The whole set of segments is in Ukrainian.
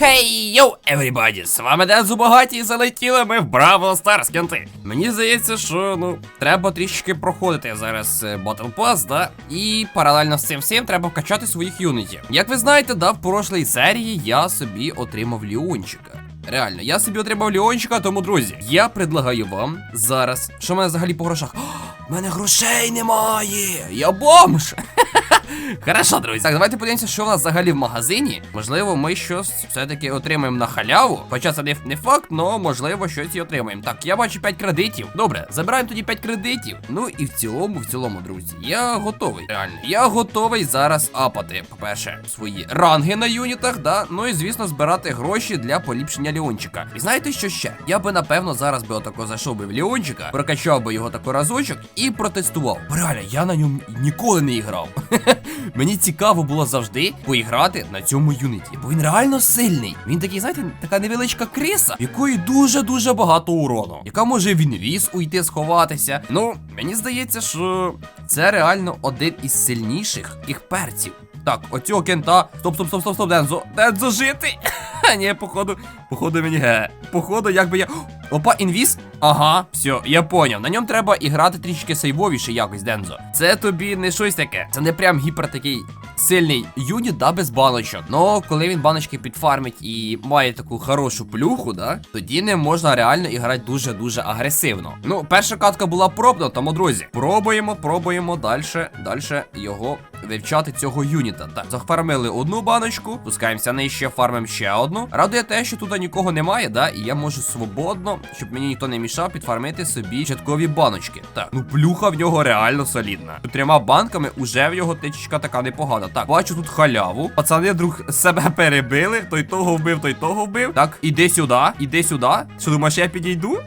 Хей, йоу, everybody, з вами Ден Зубагаті і залетіли ми в Браво Старс, кенти. Мені здається, що ну треба трішки проходити зараз е, Battle Pass, да? І паралельно з цим всім треба вкачати своїх юнітів. Як ви знаєте, да, в прошлій серії я собі отримав Ліончика. Реально, я собі отримав Ліончика, тому друзі, я предлагаю вам зараз, що в мене взагалі по грошах. У мене грошей немає! Я бомж! Хорошо, друзі. Так, давайте подивимося, що в нас взагалі в магазині. Можливо, ми щось все-таки отримаємо на халяву. Хоча це не, факт, але можливо щось і отримаємо. Так, я бачу 5 кредитів. Добре, забираємо тоді 5 кредитів. Ну і в цілому, в цілому, друзі, я готовий. Реально, я готовий зараз апати, по-перше, свої ранги на юнітах, да. Ну і звісно, збирати гроші для поліпшення Леончика. І знаєте, що ще? Я би напевно зараз би отако зайшов би в Леончика, прокачав би його тако разочок і протестував. Реально, я на ньому ніколи не грав. Мені цікаво було завжди поіграти на цьому юніті, бо він реально сильний. Він такий, знаєте, така невеличка криса, в якої дуже-дуже багато урону, яка може він ліс уйти, сховатися. Ну, мені здається, що це реально один із сильніших таких перців. Так, оцього кента. Стоп, стоп, стоп, стоп, стоп, Дензо. Дензо жити. Ні, походу, походу мені ге. Походу, якби я. Опа, інвіз? Ага, все, я поняв. На ньому треба і грати трішки сейвовіше якось, Дензо. Це тобі не щось таке. Це не прям гіпер такий сильний юніт, да, без баночок. Ну, коли він баночки підфармить і має таку хорошу плюху, да, тоді не можна реально і грати дуже-дуже агресивно. Ну, перша катка була пробна, тому, друзі, пробуємо, пробуємо далі, далі його вивчати цього юніта. Так, зафармили одну баночку, пускаємося нижче, фармимо ще одну. Радує те, що тут нікого немає, да, і я можу свободно, щоб мені ніхто не мішав, підфармити собі початкові баночки. Так, ну плюха в нього реально солідна. Тут трьома банками уже в його тичечка така непогана. Так, бачу тут халяву. Пацани друг себе перебили. Той того вбив, той того вбив. Так, іди сюди, іди сюди. Що думаєш, я підійду?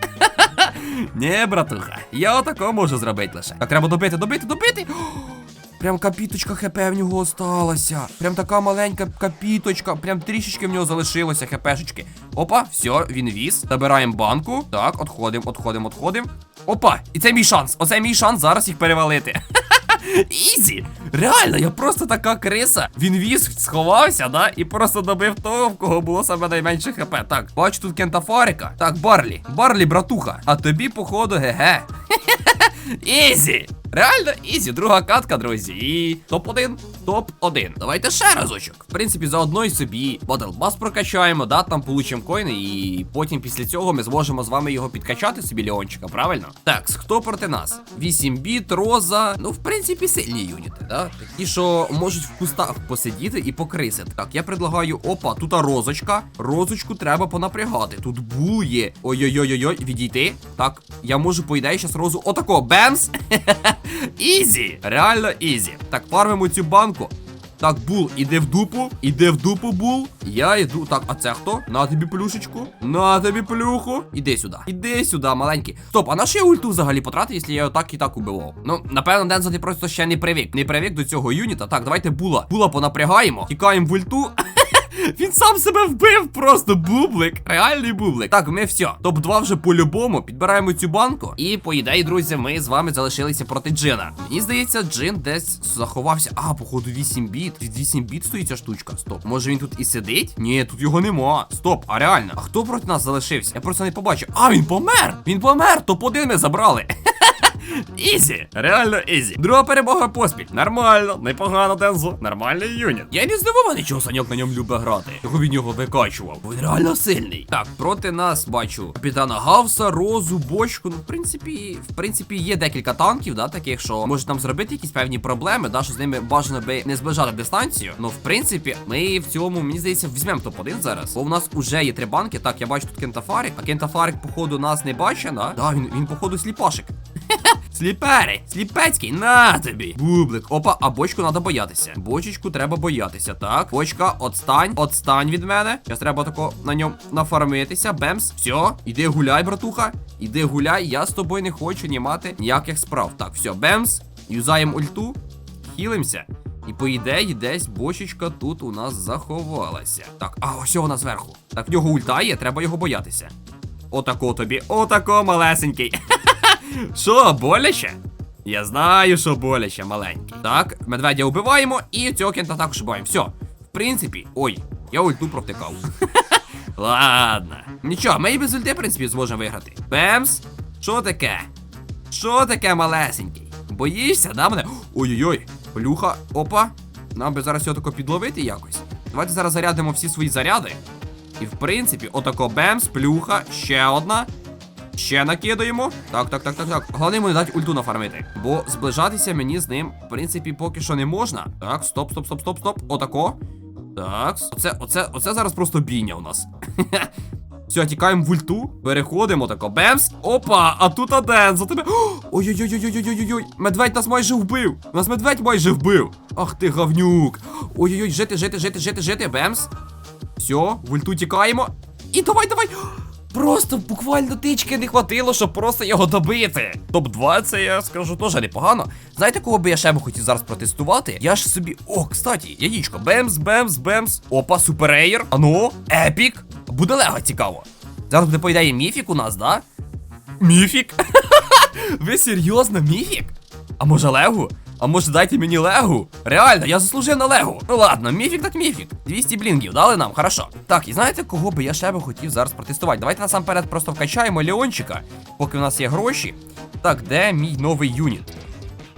Ні, братуха, я отако можу зробити лише. Так, треба добити, добити, добити. Прям капіточка хп в нього осталася. Прям така маленька капіточка. Прям трішечки в нього залишилося хпшечки. Опа, все, він віз. Забираємо банку. Так, отходимо, отходимо, отходимо. Опа, і це мій шанс. Оце мій шанс зараз їх перевалити. Ізі! Реально, я просто така криса. Він віз, сховався, да? І просто добив того, в кого було саме найменше хп. Так, бачу тут кентафарика. Так, Барлі. Барлі, братуха. А тобі, походу, ге-ге. Ізі! Реально ізі, друга катка, друзі. І топ-1, топ-1. Давайте ще разочок. В принципі, заодно й собі Battle прокачаємо, да, там получимо коїни, і потім після цього ми зможемо з вами його підкачати собі Леончика, правильно? Так, хто проти нас? 8 біт, Роза. Ну, в принципі, сильні юніти, да? Такі, що можуть в кустах посидіти і покрисити. Так, я предлагаю, опа, тут розочка. Розочку треба понапрягати. Тут бул є. Ой-ой-ой-ой, відійти. Так, я можу, по ідеї, зараз розу. Отако, бемс. Ізі! Реально ізі. Так, фармимо цю банку. Так, бул, іди в дупу, іди в дупу, бул. Я йду. Так, а це хто? На тобі плюшечку. На тобі плюху. Іди сюди. Іди сюди, маленький. Стоп, а на що я ульту взагалі потратив, якщо я його так і так убивав? Ну, напевно, Дензо, ти просто ще не привик. Не привик до цього юніта. Так, давайте була. Була понапрягаємо. Тікаємо в ульту. Він сам себе вбив, просто бублик. Реальний бублик. Так, ми все. Топ-2 вже по-любому. Підбираємо цю банку. І по ідеї, друзі, ми з вами залишилися проти Джина. Мені здається, Джин десь заховався. А, походу, 8 біт. Від 8 біт стоїть ця штучка. Стоп. Може він тут і сидить? Ні, тут його нема. Стоп, а реально. А хто проти нас залишився? Я просто не побачив. А, він помер! Він помер! Топ-1 ми забрали. Ізі, реально ізі. Друга перемога поспіль. Нормально, непогано, Дензо. Нормальний юніт. Я не здивований, чого Саньок на ньому любить грати. Його від нього викачував. Він реально сильний. Так, проти нас бачу капітана Гавса, Розу, бочку. Ну, в принципі, в принципі, є декілька танків, да, таких, що можуть нам зробити якісь певні проблеми, да, що з ними бажано би не зближати дистанцію. Ну, в принципі, ми в цьому, мені здається, візьмемо топ-1 зараз. Бо у нас уже є три банки. Так, я бачу тут кентафарик, а кентафарик, походу, нас не бачить, да? Да, він, він походу, сліпашик. Сліпери, сліпецький, на тобі. Бублик. Опа, а бочку треба боятися. Бочечку треба боятися. Так, бочка, отстань, отстань від мене. Зараз треба тако на ньому нафармитися. Бемс. Все, іди гуляй, братуха. Іди гуляй, я з тобою не хочу не мати ніяких справ. Так, все, бемс. Юзаємо ульту, хілимося. І по ідеї, десь бочечка тут у нас заховалася. Так, а ось вона зверху. Так, в нього ульта є, треба його боятися. Отако тобі, отако малесенький. Що, боляче? Я знаю, що боляче, маленький. Так, медведя вбиваємо і цього кента також вбиваємо. Все. В принципі, ой, я ульту провтикав. Ладно. Нічого, ми і без ульти, в принципі, зможемо виграти. Бемс. Що таке? Що таке малесенький? Боїшся, да мене? Ой-ой-ой, плюха, опа. Нам би зараз його тако підловити якось. Давайте зараз зарядимо всі свої заряди. І в принципі, отако бемс, плюха, ще одна. Ще накидаємо. Так, так, так, так, так. Головне йому не дати ульту нафармити. Бо зближатися мені з ним, в принципі, поки що не можна. Так, стоп, стоп, стоп, стоп, стоп. Отако. Так, оце, оце, оце зараз просто бійня у нас. Все, тікаємо в ульту, переходимо тако. Бемс. Опа, а тут Аден за тебе. Ой-ой-ой-ой-ой-ой-ой-ой. Медведь нас майже вбив. Нас медведь майже вбив. Ах ти говнюк. Ой-ой-ой, жити, жити, жити, жити, жити. Бемс. Все, в ульту тікаємо. І давай, давай. Просто буквально тички не хватило, щоб просто його добити. Топ-2 це я скажу теж непогано. Знаєте, кого би я ще би хотів зараз протестувати? Я ж собі. О, кстати, яєчко. Бемс, бемс, бемс. Опа, суперейр. Ану, епік. Буде лего цікаво. Зараз буде по міфік у нас, да? Міфік? Ви серйозно, міфік? А може Легу? А може дайте мені Легу? Реально, я заслужив на Легу. Ну ладно, міфік так міфік. 200 блінгів дали нам, хорошо. Так, і знаєте, кого би я ще би хотів зараз протестувати? Давайте насамперед просто вкачаємо Леончика, поки в нас є гроші. Так, де мій новий юніт?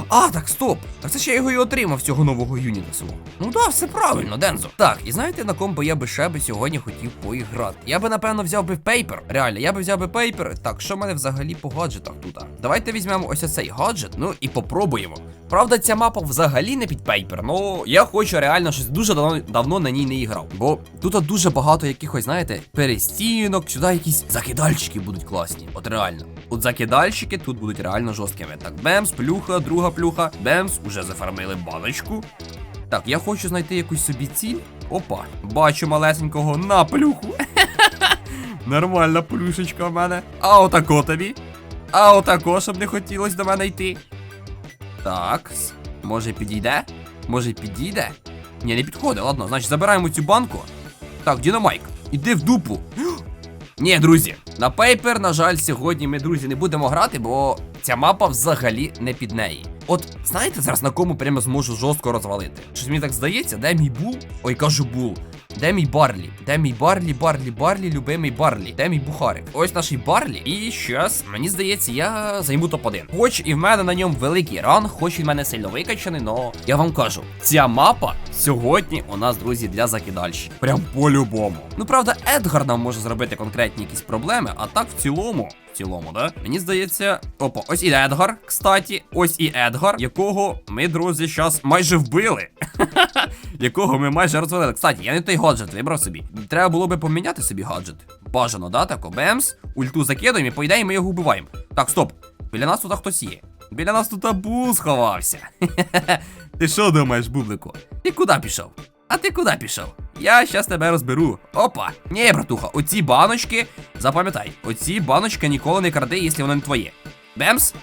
А, так, стоп. Так це ще я його і отримав цього нового юніта свого. Ну да, все правильно, Дензо. Так, і знаєте, на ком би я би ще би сьогодні хотів поіграти? Я би, напевно, взяв би Пейпер. Реально, я би взяв би Пейпер. Так, що в мене взагалі по гаджетах тут? Давайте візьмемо ось оцей гаджет, ну і попробуємо. Правда, ця мапа взагалі не під Пейпер, ну я хочу реально щось дуже давно, давно на ній не іграв. Бо тут дуже багато якихось, знаєте, перестінок, сюди якісь закидальщики будуть класні. От реально. От закидальщики тут будуть реально жорсткими. Так, бемс, плюха, друга плюха, бемс, уже зафармили баночку. Так, я хочу знайти якусь собі ціль. Опа, бачу малесенького на плюху. Нормальна плюшечка в мене. А отако тобі. А отако, щоб не хотілося до мене йти. Так, може підійде? Може підійде? Ні, не підходить, ладно, значить забираємо цю банку. Так, Дінамайк, іди в дупу. Ні, друзі, на Пейпер, на жаль, сьогодні ми, друзі, не будемо грати, бо ця мапа взагалі не під неї. От знаєте зараз на кому прямо зможу жорстко розвалити? Щось мені так здається, де мій бул? Ой, кажу бул. Де мій Барлі? Де мій Барлі, Барлі, Барлі, любимий Барлі? Де мій Бухарик? Ось наш Барлі. І щас, мені здається, я займу топ-1. Хоч і в мене на ньому великий ранг, хоч і в мене сильно викачаний, но я вам кажу, ця мапа сьогодні у нас, друзі, для закидальщиків. Прям по-любому. Ну правда, Едгар нам може зробити конкретні якісь проблеми, а так в цілому. В цілому, да? Мені здається. Опа, ось і Едгар, кстаті, ось і Едгар, якого ми, друзі, зараз майже вбили. якого ми майже розвалили. Кстати, я не той гаджет вибрав собі. Треба було би поміняти собі гаджет. Бажано, да, тако. Бемс, ульту закидуємо і по ідеї ми його вбиваємо. Так, стоп. Біля нас тут хтось є. Біля нас тут бул сховався. Ти що думаєш, бублику? Ти куди пішов? А ти куди пішов? Я щас тебе розберу. Опа. Ні, братуха, оці баночки. Запам'ятай, оці баночки ніколи не кради, якщо воно не твоє. Бемс?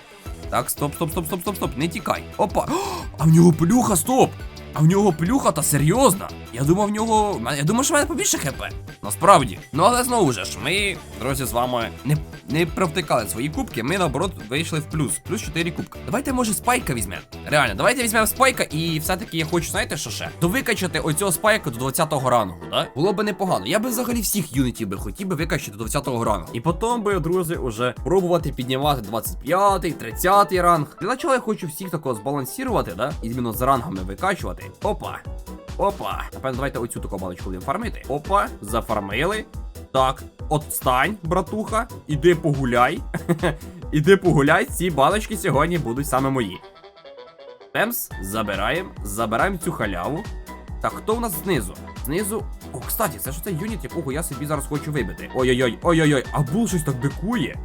Так, стоп, стоп, стоп, стоп, стоп, стоп. Не тікай. Опа. О, а в нього плюха, стоп. А в нього плюха та серйозна. Я думав, в нього. Я думав, що в мене побільше хп. Насправді. Ну але знову ж, ми, друзі, з вами не, не провтикали свої кубки. Ми наоборот вийшли в плюс. Плюс 4 кубки. Давайте, може, спайка візьмемо. Реально, давайте візьмемо спайка, і все-таки я хочу, знаєте, що ще? Довикачати оцього спайка до 20-го рангу, да? Було би непогано. Я би взагалі всіх юнітів би хотів би викачати до 20-го рангу. І потім би, друзі, уже пробувати піднімати 25-й, 30-й ранг. Для начала я хочу всіх такого збалансувати, да? І іменно з рангами викачувати. Опа. Опа. Напевно, давайте оцю таку баночку будемо фармити. Опа, зафармили. Так, отстань, братуха. Іди погуляй. Іди погуляй, ці баночки сьогодні будуть саме мої. Темс, забираємо, забираємо цю халяву. Так, хто у нас знизу? Знизу. О, кстати, це ж цей юніт, якого я собі зараз хочу вибити. Ой-ой-ой, ой-ой-ой, а бул щось так бикує.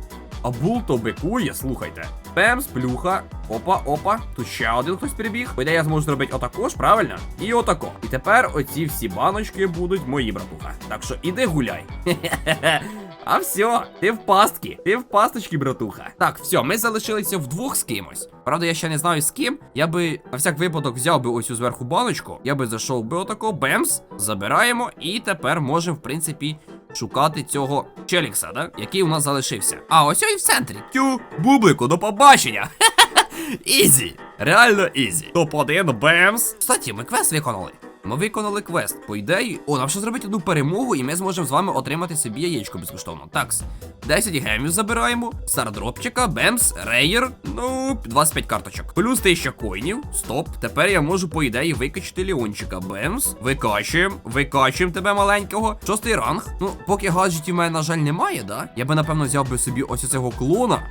А бул то бикує, слухайте. Пемс, плюха. Опа, опа. Тут ще один хтось прибіг. Ідеї я зможу зробити отако правильно? І отако. І тепер оці всі баночки будуть мої, братуха. Так що іди гуляй. Хе-хе-хе. А все, ти в пастки, ти в пасточки, братуха. Так, все, ми залишилися вдвох з кимось. Правда, я ще не знаю з ким. Я би на всяк випадок взяв би ось зверху баночку. Я би зайшов би отако, бемс, забираємо, і тепер можемо, в принципі, шукати цього Челікса, да? який у нас залишився. А ось і в центрі. Тю, бублику, до побачення. Ізі. Реально ізі. Топ-1, бемс. Кстати, ми квест виконали. Ми виконали квест. По ідеї, о, нам ще зробити одну перемогу, і ми зможемо з вами отримати собі яєчко безкоштовно. Такс. 10 гемів забираємо, стардропчика, бемс, рейер, ну, 25 карточок. Плюс 1000 коїнів. Стоп. Тепер я можу, по ідеї, викачати Леончика. Бемс. Викачуємо, викачуємо тебе маленького. Шостий ранг. Ну, поки гаджетів в мене, на жаль, немає, да? Я би, напевно, взяв би собі ось цього клона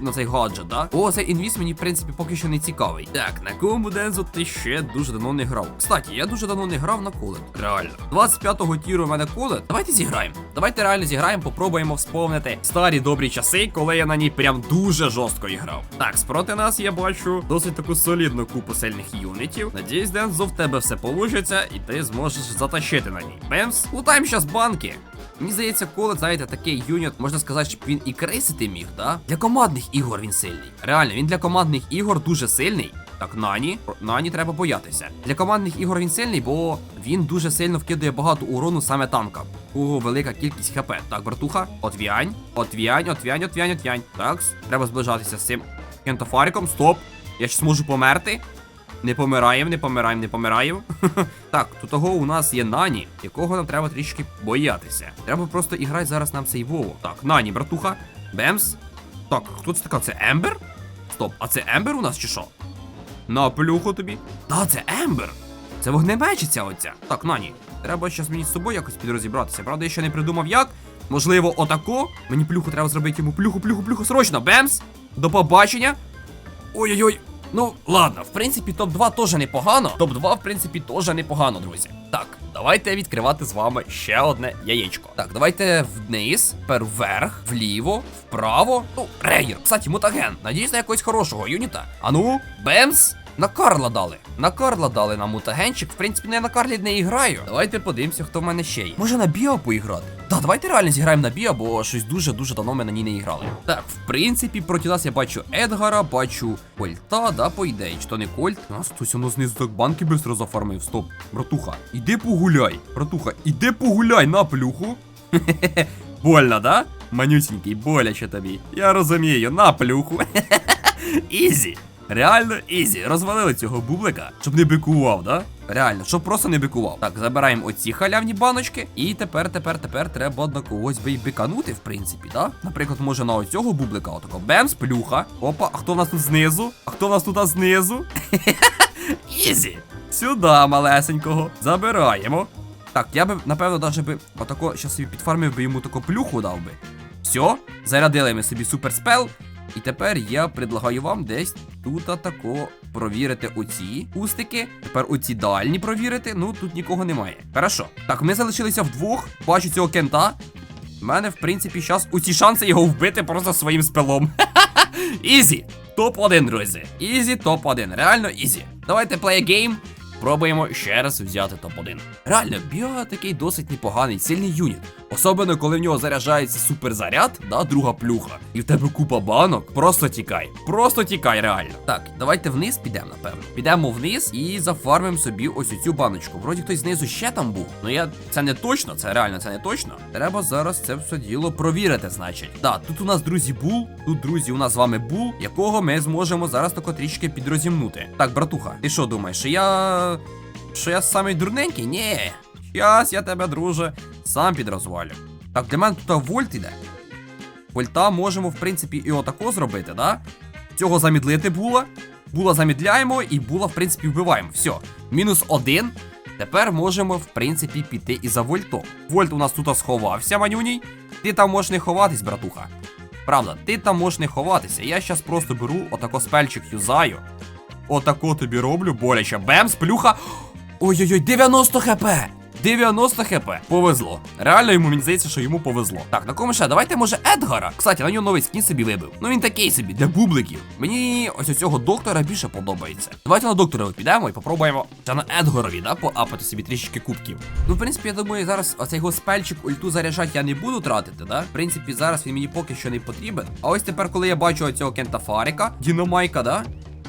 на цей гаджет, да? О, цей інвіз мені, в принципі, поки що не цікавий. Так, на кому Дензо ти ще дуже давно не грав. Кстати, я дуже давно не грав на колет. Реально. 25-го тіру у мене колет. Давайте зіграємо. Давайте реально зіграємо, попробуємо вспомнити старі добрі часи, коли я на ній прям дуже жорстко іграв. Так, спроти нас я бачу досить таку солідну купу сильних юнітів. Надіюсь, Дензо, в тебе все получиться, і ти зможеш затащити на ній. Бемс, лутаємо зараз банки. Мені здається, колет, знаєте, такий юніт, можна сказати, щоб він і крейсити міг, да? Для командних ігор він сильний. Реально, він для командних ігор дуже сильний. Так, Нані, Нані треба боятися. Для командних ігор він сильний, бо він дуже сильно вкидає багато урону саме танкам. У кого велика кількість хп. Так, братуха, отвянь, отвянь, отвянь, отвянь, отвянь. Так, треба зближатися з цим кентофариком. Стоп. Я ще зможу померти. Не помираємо, не помираємо, не помираємо. так, то того у нас є Нані, якого нам треба трішки боятися. Треба просто іграти зараз нам цей Вову. Так, Нані, братуха. Бемс. Так, хто це така? Це Ембер? Стоп, а це Ембер у нас чи що? На плюху тобі. Та, це Ембер. Це вогнемечиця оця. Так, Нані, треба щас мені з собою якось підрозібратися. Правда, я ще не придумав як. Можливо, отако. Мені плюху треба зробити йому плюху, плюху, плюху. Срочно. Бемс. До побачення. Ой-ой-ой. Ну, ладно, в принципі, топ-2 теж непогано. Топ-2, в принципі, теж непогано, друзі. Так, давайте відкривати з вами ще одне яєчко. Так, давайте вниз, тепер вверх, вліво, вправо. Ну, рейер. Кстати, мутаген. Надіюсь на якогось хорошого юніта. А ну, бемс. На Карла дали. На Карла дали нам мутагенчик. В принципі, не на Карлі не граю. Давайте подивимося, хто в мене ще є. Може на Біо поіграти? Так, давайте реально зіграємо на Біо, бо щось дуже-дуже давно ми на ній не грали. Так, в принципі, проти нас я бачу Едгара, бачу Кольта, да, по ідеї. Чи то не Кольт? Нас хтось воно знизу так банки быстро зафармив. Стоп. Братуха, іди погуляй. Братуха, іди погуляй на плюху. Больно, да? Манюсінький, боляче тобі. Я розумію, на плюху. Ізі. Реально ізі. Розвалили цього бублика, щоб не бикував, да? Реально, щоб просто не бикував. Так, забираємо оці халявні баночки. І тепер, тепер, тепер треба на когось би й биканути, в принципі, да? Наприклад, може на оцього бублика, отако. Бемс, плюха. Опа, а хто в нас тут знизу? А хто в нас тут знизу? Ізі. Сюди, малесенького. Забираємо. Так, я би, напевно, даже би отако щас собі підфармив би йому таку плюху дав би. Все, зарядили ми собі суперспел. І тепер я предлагаю вам десь тут атако провірити оці кустики. Тепер оці дальні провірити. Ну тут нікого немає. Хорошо. Так, ми залишилися вдвох. Бачу цього кента. У мене, в принципі, зараз усі шанси його вбити просто своїм спелом. Ізі. Топ-1, друзі. Ізі, топ-1. Реально ізі. Давайте play a game. Пробуємо ще раз взяти топ-1. Реально, Біо такий досить непоганий, сильний юніт. Особливо, коли в нього заряджається суперзаряд, да, друга плюха, і в тебе купа банок. Просто тікай. Просто тікай, реально. Так, давайте вниз підемо, напевно. Підемо вниз і зафармимо собі ось цю баночку. Вроді хтось знизу ще там був. Ну я це не точно, це реально це не точно. Треба зараз це все діло провірити, значить. Да, тут у нас друзі бул. Тут, друзі, у нас з вами бул, якого ми зможемо зараз тако трішки підрозімнути. Так, братуха, ти що думаєш, що я. Що я самий дурненький? Ні. Щас я тебе, друже, сам підрозвалю. Так, для мене тут вольт іде. Вольта можемо, в принципі, і отако зробити, да? Цього замідлити була. Була замідляємо і була, в принципі, вбиваємо. Все. Мінус один. Тепер можемо, в принципі, піти і за вольтом. Вольт у нас тут сховався, манюній. Ти там можеш не ховатись, братуха. Правда, ти там можеш не ховатися. Я щас просто беру отако спельчик юзаю. Отако тобі роблю, боляче. Бемс, плюха. Ой-ой-ой, 90 хп! 90 хп. Повезло. Реально йому мені здається, що йому повезло. Так, на кому ще? Давайте, може, Едгара. Кстати, на нього новий скін собі вибив. Ну він такий собі, для бубликів. Мені ось у цього доктора більше подобається. Давайте на доктора підемо і попробуємо ще на Едгарові, да, поапати собі трішки кубків. Ну, в принципі, я думаю, зараз оцей його спельчик ульту заряджати я не буду тратити, да? В принципі, зараз він мені поки що не потрібен. А ось тепер, коли я бачу оцього кента Фарика, Діномайка, да?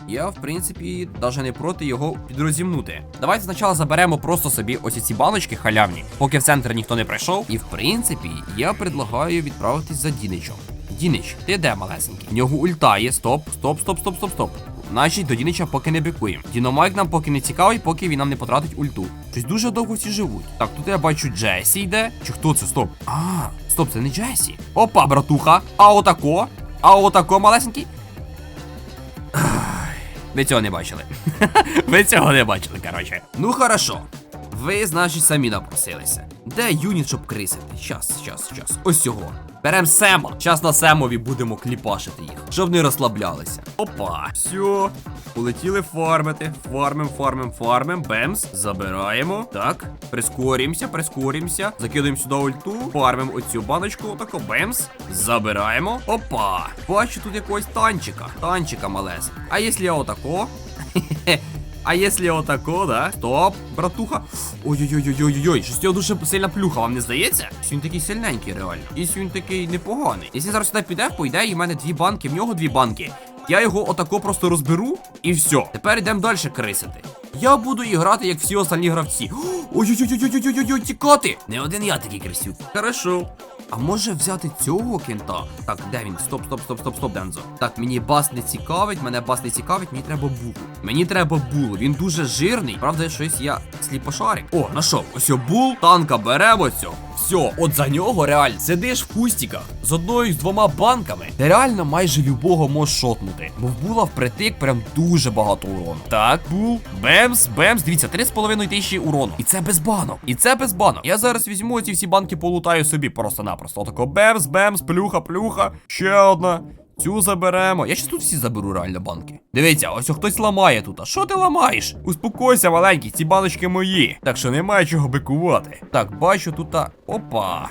Я, в принципі, навіть не проти його підрозімнути. Давайте спочатку заберемо просто собі ось ці баночки халявні, поки в центр ніхто не прийшов. І в принципі, я предлагаю відправитись за Діничом. Дінич, ти де малесенький? В нього ульта є. Стоп, стоп, стоп, стоп, стоп, стоп. Значить, до Дінича поки не бикуємо. Діномайк нам поки не цікавий, поки він нам не потратить ульту. Щось дуже довго всі живуть. Так, тут я бачу Джесі йде. Чи хто це? Стоп. А, стоп, це не Джесі. Опа, братуха. А отако. А отако, малесенький. Ви цього не бачили. Ви цього не бачили, коротше. Ну хорошо. Ви, значить, самі напросилися. Де юніт, щоб крисити? Щас, щас, щас. Ось цього. Берем Сема. Щас на Семові будемо кліпашити їх, щоб не розслаблялися. Опа. Все. Полетіли фармити. Фармим, фармим, фармим. Бемс. Забираємо. Так. Прискорімося, прискорімося. Закидаємо сюди ульту. Фармим оцю баночку. Отако. Бемс. Забираємо. Опа. Бачу тут якогось танчика. Танчика малес. А якщо я отако? А если отако, да? Стоп, братуха. Ой-ой-ой-ой-ой-ой, щось його дуже сильна плюха, вам не здається? Він такий сильненький, реально. І він такий непоганий. Якщо зараз сюди піде, по ідеї, в мене дві банки, в нього дві банки. Я його отако просто розберу і все. Тепер йдемо далі крисити. Я буду і грати, як всі остальні гравці. Ой-ой-ой-ой-ой-ой-ой, тікати! Не один я такий крисюк. Хорошо. А може взяти цього кента? Так, де він? Стоп, стоп, стоп, стоп, стоп, Дензо. Так, мені бас не цікавить, мене бас не цікавить, мені треба булу. Мені треба булу. Він дуже жирний. Правда, щось я сліпошарик. О, нашов. Ось бул, танка беремо цього. Все, от за нього реально сидиш в кустіках з одною з двома банками. Ти реально майже любого можеш шотнути. Бо була впритик прям дуже багато урону. Так, бул, бемс, бемс. Дивіться, 3,5 тисячі урону. І це без банок. І це без банок. Я зараз візьму ці всі банки, полутаю собі просто-напросто. Отако бемс, бемс, плюха, плюха. Ще одна. Цю заберемо. Я ще тут всі заберу реально банки. Дивіться, ось хтось ламає тут. А що ти ламаєш? Успокойся, маленький, ці баночки мої. Так що немає чого бикувати. Так, бачу тут. Опа.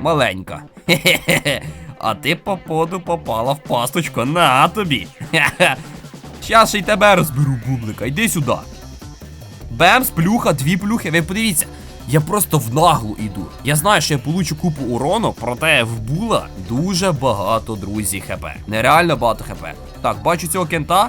Маленька. Хе-хе-хе. А ти поподу попала в пасточку. На тобі. Хе-хе. Щас ще й тебе розберу, бублика. Йди сюди. Бемс, плюха, дві плюхи. Ви подивіться. Я просто в наглу іду. Я знаю, що я получу купу урону, проте в була дуже багато друзі хп. Нереально багато хп. Так, бачу цього кента.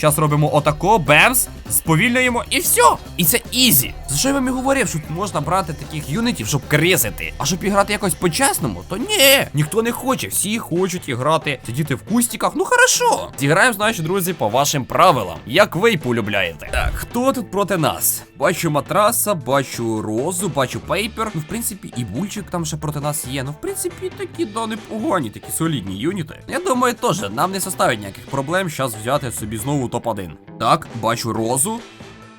Зараз робимо отако, бемс, сповільнюємо і все. І це ізі. За що я вам і говорив, що можна брати таких юнітів, щоб крисити. А щоб іграти якось по-чесному, то ні, ніхто не хоче. Всі хочуть іграти, сидіти в кустіках. Ну хорошо. Зіграємо, значить, друзі, по вашим правилам. Як ви й полюбляєте. Так, хто тут проти нас? Бачу матраса, бачу розу, бачу пейпер. Ну, в принципі, і бульчик там ще проти нас є. Ну, в принципі, такі да непогані, такі солідні юніти. Я думаю, теж нам не составить ніяких проблем зараз взяти собі знову топ-1. Так, бачу розу.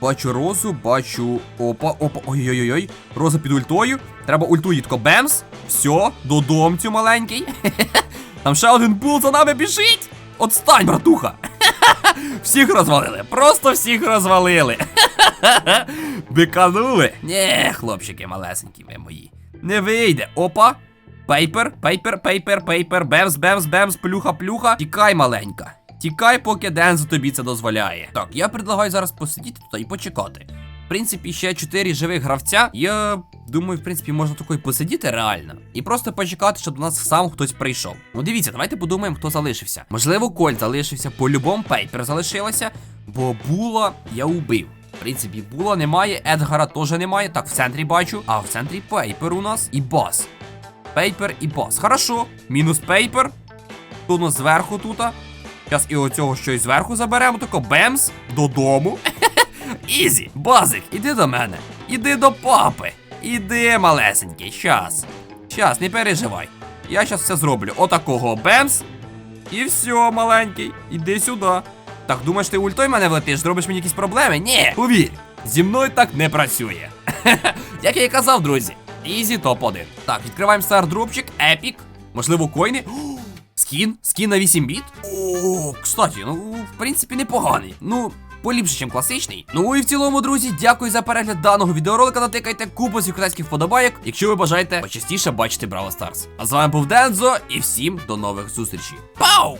Бачу розу, бачу. Опа, опа. Ой-ой-ой. Роза під ультою. Треба ульту їдко бемс. Все, додомцю маленький. Там ще один бул за нами біжить. Отстань, братуха. Всіх розвалили. Просто всіх розвалили. Биканули. Нє, хлопчики малесенькі ви мої. Не вийде. Опа. Пейпер, пейпер, пейпер, пейпер, бемс, бемс, бемс, плюха, плюха. Тікай, маленька. Тікай, поки Дензо тобі це дозволяє. Так, я предлагаю зараз посидіти тут і почекати. В принципі, ще 4 живих гравця. Я думаю, в принципі, можна такою посидіти реально. І просто почекати, щоб до нас сам хтось прийшов. Ну дивіться, давайте подумаємо, хто залишився. Можливо, Коль залишився, по-любому Пейпер залишилася, бо була я убив. В принципі, була немає, Едгара теж немає. Так, в центрі бачу. А в центрі Пейпер у нас і бас. Пейпер і бас. Хорошо. Мінус пейпер. Тут у нас зверху тут. Зараз і оцього щось зверху заберемо, тако бемс додому. Ізі, базик, іди до мене. Іди до папи. Іди, малесенький, щас. Щас, не переживай. Я щас все зроблю. Отакого бемс. І все, маленький, іди сюди. Так, думаєш, ти ультой мене влетиш, зробиш мені якісь проблеми? Ні, повір, зі мною так не працює. Як я і казав, друзі, ізі топ-1. Так, відкриваємо стардропчик, епік. Можливо, койни. Скін? Скін на 8 біт? О, кстати, ну, в принципі, непоганий. Ну, поліпше, ніж класичний. Ну і в цілому, друзі, дякую за перегляд даного відеоролика. Натикайте купу китайських вподобайок, якщо ви бажаєте почастіше бачити Браво Старс. А з вами був Дензо, і всім до нових зустрічей. Пау!